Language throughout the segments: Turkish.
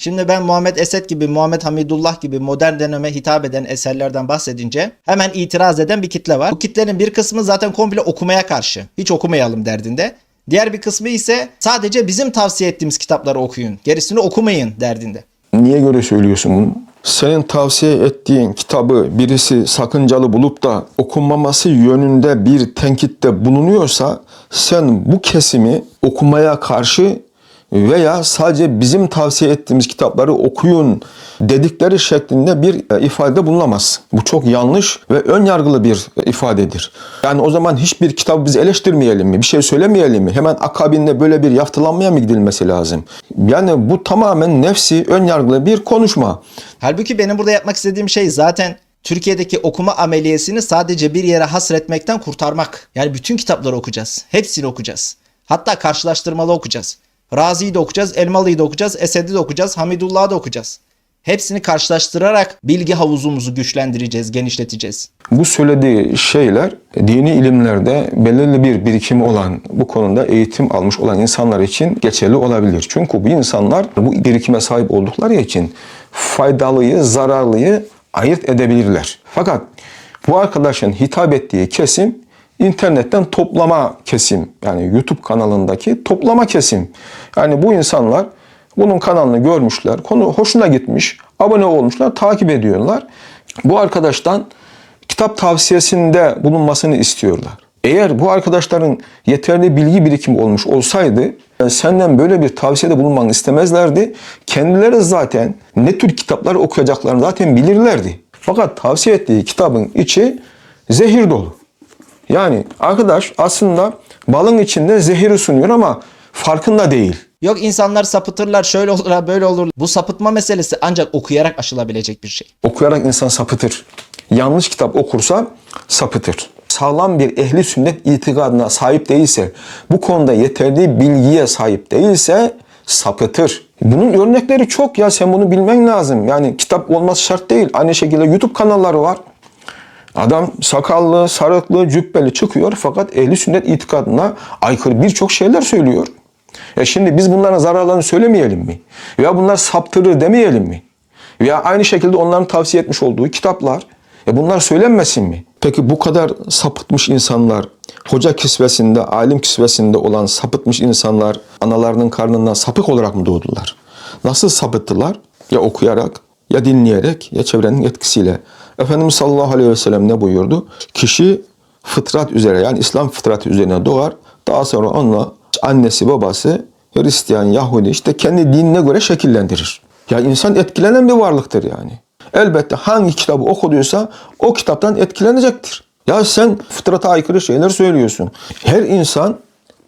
Şimdi ben Muhammed Esed gibi, Muhammed Hamidullah gibi modern döneme hitap eden eserlerden bahsedince hemen itiraz eden bir kitle var. Bu kitlenin bir kısmı zaten komple okumaya karşı. Hiç okumayalım derdinde. Diğer bir kısmı ise sadece bizim tavsiye ettiğimiz kitapları okuyun. Gerisini okumayın derdinde. Niye göre söylüyorsun bunu? Senin tavsiye ettiğin kitabı birisi sakıncalı bulup da okunmaması yönünde bir tenkitte bulunuyorsa sen bu kesimi okumaya karşı veya sadece bizim tavsiye ettiğimiz kitapları okuyun dedikleri şeklinde bir e, ifade bulunamazsın. Bu çok yanlış ve ön yargılı bir e, ifadedir. Yani o zaman hiçbir kitabı biz eleştirmeyelim mi? Bir şey söylemeyelim mi? Hemen akabinde böyle bir yaftalanmaya mı gidilmesi lazım? Yani bu tamamen nefsi ön yargılı bir konuşma. Halbuki benim burada yapmak istediğim şey zaten Türkiye'deki okuma ameliyesini sadece bir yere hasretmekten kurtarmak. Yani bütün kitapları okuyacağız. Hepsini okuyacağız. Hatta karşılaştırmalı okuyacağız. Razi'yi de okuyacağız, Elmalı'yı da okuyacağız, Esed'i de okuyacağız, Hamidullah'ı da okuyacağız. Hepsini karşılaştırarak bilgi havuzumuzu güçlendireceğiz, genişleteceğiz. Bu söylediği şeyler dini ilimlerde belirli bir birikimi olan, bu konuda eğitim almış olan insanlar için geçerli olabilir. Çünkü bu insanlar bu birikime sahip oldukları için faydalıyı, zararlıyı ayırt edebilirler. Fakat bu arkadaşın hitap ettiği kesim internetten toplama kesim. Yani YouTube kanalındaki toplama kesim. Yani bu insanlar bunun kanalını görmüşler, konu hoşuna gitmiş, abone olmuşlar, takip ediyorlar. Bu arkadaştan kitap tavsiyesinde bulunmasını istiyorlar. Eğer bu arkadaşların yeterli bilgi birikimi olmuş olsaydı e, senden böyle bir tavsiyede bulunmanı istemezlerdi. Kendileri zaten ne tür kitaplar okuyacaklarını zaten bilirlerdi. Fakat tavsiye ettiği kitabın içi zehir dolu. Yani arkadaş aslında balın içinde zehiri sunuyor ama farkında değil. Yok insanlar sapıtırlar, şöyle olur, böyle olur. Bu sapıtma meselesi ancak okuyarak aşılabilecek bir şey. Okuyarak insan sapıtır. Yanlış kitap okursa sapıtır. Sağlam bir ehli sünnet itikadına sahip değilse, bu konuda yeterli bilgiye sahip değilse sapıtır. Bunun örnekleri çok ya sen bunu bilmen lazım. Yani kitap olması şart değil. Aynı şekilde YouTube kanalları var. Adam sakallı, sarıklı, cübbeli çıkıyor fakat ehli sünnet itikadına aykırı birçok şeyler söylüyor. Ya şimdi biz bunların zararlarını söylemeyelim mi? Ya bunlar saptırır demeyelim mi? Veya aynı şekilde onların tavsiye etmiş olduğu kitaplar. Ya bunlar söylenmesin mi? Peki bu kadar sapıtmış insanlar, hoca kisvesinde, alim kisvesinde olan sapıtmış insanlar analarının karnından sapık olarak mı doğdular? Nasıl sapıttılar? Ya okuyarak, ya dinleyerek, ya çevrenin etkisiyle. Efendimiz sallallahu aleyhi ve sellem ne buyurdu? Kişi fıtrat üzere yani İslam fıtratı üzerine doğar. Daha sonra onunla annesi babası Hristiyan, Yahudi işte kendi dinine göre şekillendirir. Ya insan etkilenen bir varlıktır yani. Elbette hangi kitabı okuduysa o kitaptan etkilenecektir. Ya sen fıtrata aykırı şeyler söylüyorsun. Her insan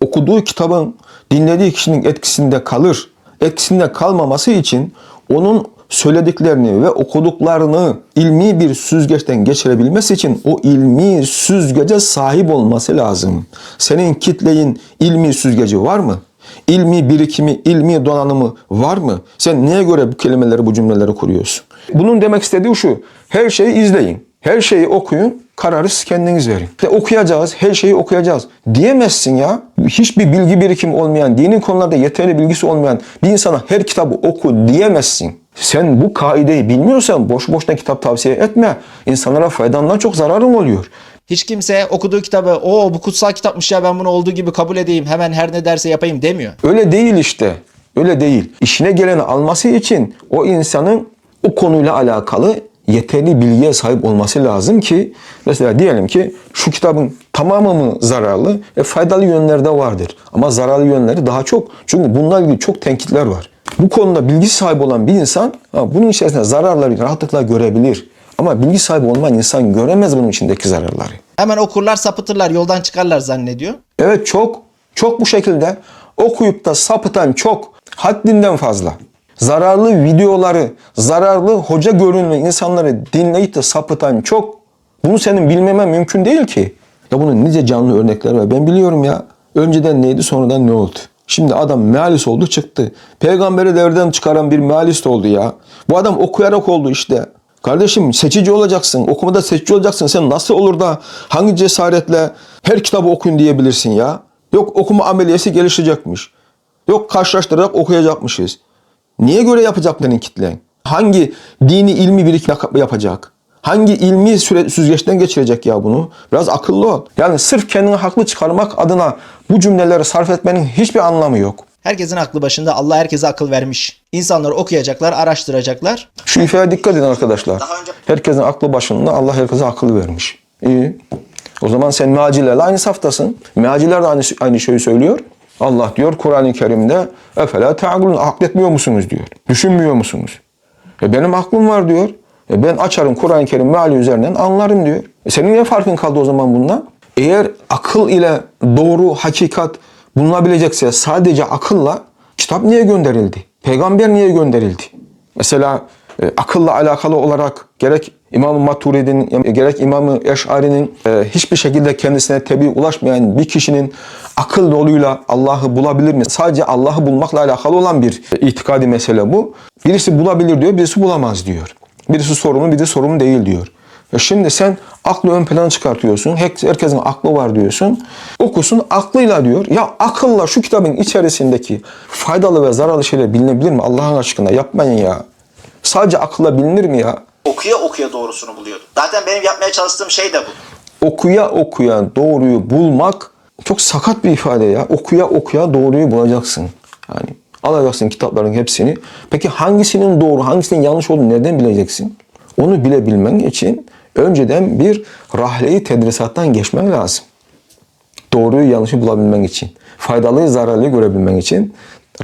okuduğu kitabın dinlediği kişinin etkisinde kalır. Etkisinde kalmaması için onun söylediklerini ve okuduklarını ilmi bir süzgeçten geçirebilmesi için o ilmi süzgece sahip olması lazım. Senin kitleyin ilmi süzgeci var mı? İlmi birikimi, ilmi donanımı var mı? Sen neye göre bu kelimeleri, bu cümleleri kuruyorsun? Bunun demek istediği şu. Her şeyi izleyin. Her şeyi okuyun. Kararı siz kendiniz verin. İşte okuyacağız, her şeyi okuyacağız diyemezsin ya. Hiçbir bilgi birikimi olmayan, dini konularda yeterli bilgisi olmayan bir insana her kitabı oku diyemezsin. Sen bu kaideyi bilmiyorsan boş boşuna kitap tavsiye etme. İnsanlara faydandan çok zararın oluyor. Hiç kimse okuduğu kitabı o bu kutsal kitapmış ya ben bunu olduğu gibi kabul edeyim hemen her ne derse yapayım demiyor. Öyle değil işte. Öyle değil. İşine geleni alması için o insanın o konuyla alakalı yeterli bilgiye sahip olması lazım ki mesela diyelim ki şu kitabın tamamı mı zararlı? E, faydalı yönleri de vardır. Ama zararlı yönleri daha çok. Çünkü bunlarla ilgili çok tenkitler var. Bu konuda bilgi sahibi olan bir insan bunun içerisinde zararları rahatlıkla görebilir. Ama bilgi sahibi olmayan insan göremez bunun içindeki zararları. Hemen okurlar sapıtırlar yoldan çıkarlar zannediyor. Evet çok, çok bu şekilde okuyup da sapıtan çok, haddinden fazla. Zararlı videoları, zararlı hoca görünümlü insanları dinleyip de sapıtan çok. Bunu senin bilmemen mümkün değil ki. Ya bunun nice canlı örnekleri var. Ben biliyorum ya. Önceden neydi sonradan ne oldu? Şimdi adam mealis oldu çıktı. Peygamberi devreden çıkaran bir mealist oldu ya. Bu adam okuyarak oldu işte. Kardeşim seçici olacaksın. Okumada seçici olacaksın. Sen nasıl olur da hangi cesaretle her kitabı okuyun diyebilirsin ya? Yok okuma ameliyesi gelişecekmiş. Yok karşılaştırarak okuyacakmışız. Niye göre yapacak senin kitlen? Hangi dini ilmi birikim yap- yapacak? Hangi ilmi süre, süzgeçten geçirecek ya bunu? Biraz akıllı ol. Yani sırf kendini haklı çıkarmak adına bu cümleleri sarf etmenin hiçbir anlamı yok. Herkesin aklı başında Allah herkese akıl vermiş. İnsanlar okuyacaklar, araştıracaklar. Şu ifadeye dikkat edin arkadaşlar. Önce- Herkesin aklı başında Allah herkese akıl vermiş. İyi. O zaman sen meacilerle aynı saftasın. Meaciler de aynı, aynı şeyi söylüyor. Allah diyor Kur'an-ı Kerim'de efela ta'gulun akletmiyor musunuz diyor. Düşünmüyor musunuz? E benim aklım var diyor. E ben açarım Kur'an-ı Kerim meali üzerinden anlarım diyor. E senin ne farkın kaldı o zaman bundan? Eğer akıl ile doğru hakikat bulunabilecekse sadece akılla kitap niye gönderildi? Peygamber niye gönderildi? Mesela e, akılla alakalı olarak gerek İmam-ı Maturidi'nin gerek İmam-ı Eş'ari'nin e, hiçbir şekilde kendisine tebi ulaşmayan bir kişinin akıl yoluyla Allah'ı bulabilir mi? Sadece Allah'ı bulmakla alakalı olan bir e, itikadi mesele bu. Birisi bulabilir diyor, birisi bulamaz diyor. Birisi sorumlu, birisi sorumlu değil diyor. E şimdi sen aklı ön plana çıkartıyorsun. Her- Herkesin aklı var diyorsun. Okusun aklıyla diyor. Ya akılla şu kitabın içerisindeki faydalı ve zararlı şeyler bilinebilir mi? Allah'ın aşkına yapmayın ya. Sadece akılla bilinir mi ya? Okuya okuya doğrusunu buluyordum. Zaten benim yapmaya çalıştığım şey de bu. Okuya okuya doğruyu bulmak çok sakat bir ifade ya. Okuya okuya doğruyu bulacaksın. Yani alacaksın kitapların hepsini. Peki hangisinin doğru, hangisinin yanlış olduğunu nereden bileceksin? Onu bilebilmen için önceden bir rahleyi tedrisattan geçmen lazım. Doğruyu yanlışı bulabilmen için, faydalıyı zararlıyı görebilmen için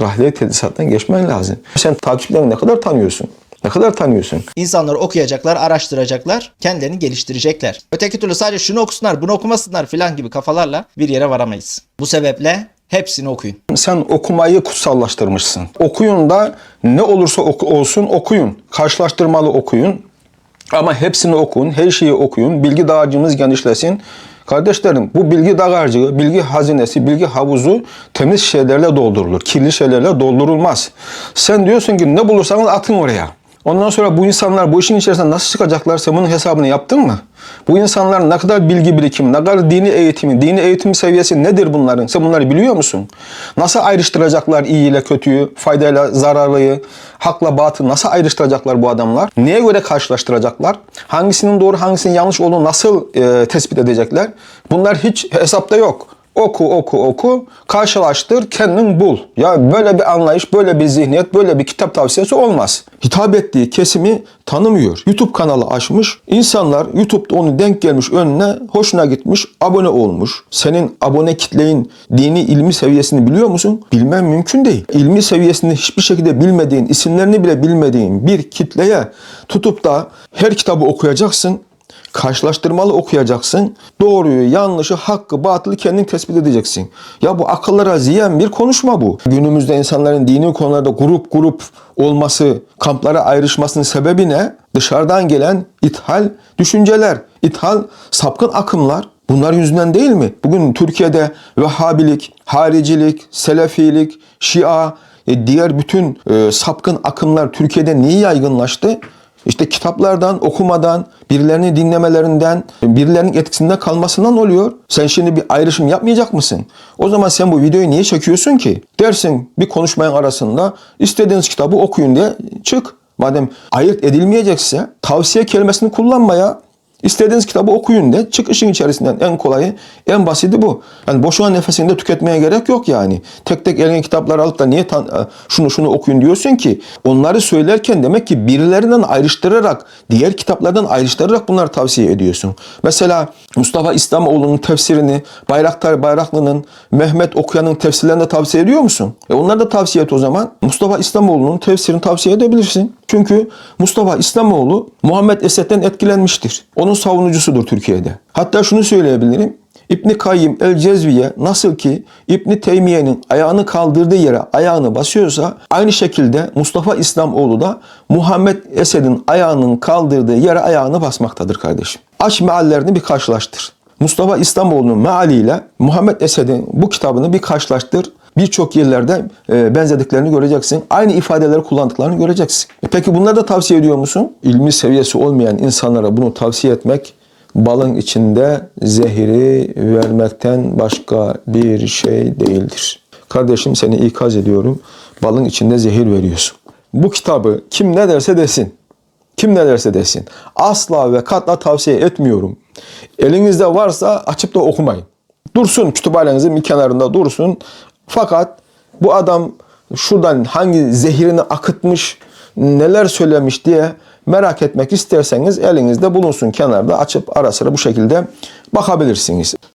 rahleyi tedrisattan geçmen lazım. Sen takipçilerini ne kadar tanıyorsun? Ne kadar tanıyorsun? İnsanlar okuyacaklar, araştıracaklar, kendilerini geliştirecekler. Öteki türlü sadece şunu okusunlar, bunu okumasınlar filan gibi kafalarla bir yere varamayız. Bu sebeple hepsini okuyun. Sen okumayı kutsallaştırmışsın. Okuyun da ne olursa oku- olsun okuyun. Karşılaştırmalı okuyun. Ama hepsini okuyun, her şeyi okuyun. Bilgi dağarcığımız genişlesin. Kardeşlerim bu bilgi dağarcığı, bilgi hazinesi, bilgi havuzu temiz şeylerle doldurulur. Kirli şeylerle doldurulmaz. Sen diyorsun ki ne bulursanız atın oraya. Ondan sonra bu insanlar bu işin içerisinden nasıl çıkacaklar? Sen bunun hesabını yaptın mı? Bu insanlar ne kadar bilgi birikimi, ne kadar dini eğitimi, dini eğitim seviyesi nedir bunların? Sen bunları biliyor musun? Nasıl ayrıştıracaklar iyi ile kötüyü, faydayla zararlıyı, hakla batı nasıl ayrıştıracaklar bu adamlar? Neye göre karşılaştıracaklar? Hangisinin doğru, hangisinin yanlış olduğunu nasıl e, tespit edecekler? Bunlar hiç hesapta yok. Oku oku oku, karşılaştır, kendin bul. Ya böyle bir anlayış, böyle bir zihniyet, böyle bir kitap tavsiyesi olmaz. Hitap ettiği kesimi tanımıyor. YouTube kanalı açmış. İnsanlar YouTube'da onu denk gelmiş önüne, hoşuna gitmiş, abone olmuş. Senin abone kitleyin dini ilmi seviyesini biliyor musun? Bilmem mümkün değil. İlmi seviyesini hiçbir şekilde bilmediğin, isimlerini bile bilmediğin bir kitleye tutup da her kitabı okuyacaksın karşılaştırmalı okuyacaksın. Doğruyu, yanlışı, hakkı, batılı kendin tespit edeceksin. Ya bu akıllara ziyan bir konuşma bu. Günümüzde insanların dini konularda grup grup olması, kamplara ayrışmasının sebebi ne? Dışarıdan gelen ithal düşünceler, ithal sapkın akımlar. Bunlar yüzünden değil mi? Bugün Türkiye'de Vehhabilik, haricilik, Selefilik, Şia, e, diğer bütün e, sapkın akımlar Türkiye'de niye yaygınlaştı? İşte kitaplardan, okumadan, birilerini dinlemelerinden, birilerinin etkisinde kalmasından oluyor. Sen şimdi bir ayrışım yapmayacak mısın? O zaman sen bu videoyu niye çekiyorsun ki? Dersin bir konuşmanın arasında istediğiniz kitabı okuyun diye çık. Madem ayırt edilmeyecekse tavsiye kelimesini kullanmaya İstediğiniz kitabı okuyun de çık işin içerisinden en kolayı en basiti bu. Yani boşuna nefesini de tüketmeye gerek yok yani. Tek tek eline kitapları alıp da niye e, şunu şunu okuyun diyorsun ki onları söylerken demek ki birilerinden ayrıştırarak diğer kitaplardan ayrıştırarak bunları tavsiye ediyorsun. Mesela Mustafa İslamoğlu'nun tefsirini Bayraktar Bayraklı'nın Mehmet Okuyan'ın tefsirlerini de tavsiye ediyor musun? E onları da tavsiye et o zaman. Mustafa İslamoğlu'nun tefsirini tavsiye edebilirsin. Çünkü Mustafa İslamoğlu Muhammed Esed'den etkilenmiştir. Onun savunucusudur Türkiye'de. Hatta şunu söyleyebilirim. İbni Kayyim el Cezviye nasıl ki İbni Teymiye'nin ayağını kaldırdığı yere ayağını basıyorsa aynı şekilde Mustafa İslamoğlu da Muhammed Esed'in ayağının kaldırdığı yere ayağını basmaktadır kardeşim. Aç meallerini bir karşılaştır. Mustafa İslamoğlu'nun mealiyle Muhammed Esed'in bu kitabını bir karşılaştır. Birçok yerlerde e, benzediklerini göreceksin. Aynı ifadeleri kullandıklarını göreceksin. E peki bunları da tavsiye ediyor musun? İlmi seviyesi olmayan insanlara bunu tavsiye etmek balın içinde zehiri vermekten başka bir şey değildir. Kardeşim seni ikaz ediyorum. Balın içinde zehir veriyorsun. bu kitabı kim ne derse desin. Kim ne derse desin. Asla ve katla tavsiye etmiyorum. Elinizde varsa açıp da okumayın. Dursun kütüphanenizin bir kenarında dursun. Fakat bu adam şuradan hangi zehirini akıtmış, neler söylemiş diye merak etmek isterseniz elinizde bulunsun kenarda açıp ara sıra bu şekilde bakabilirsiniz.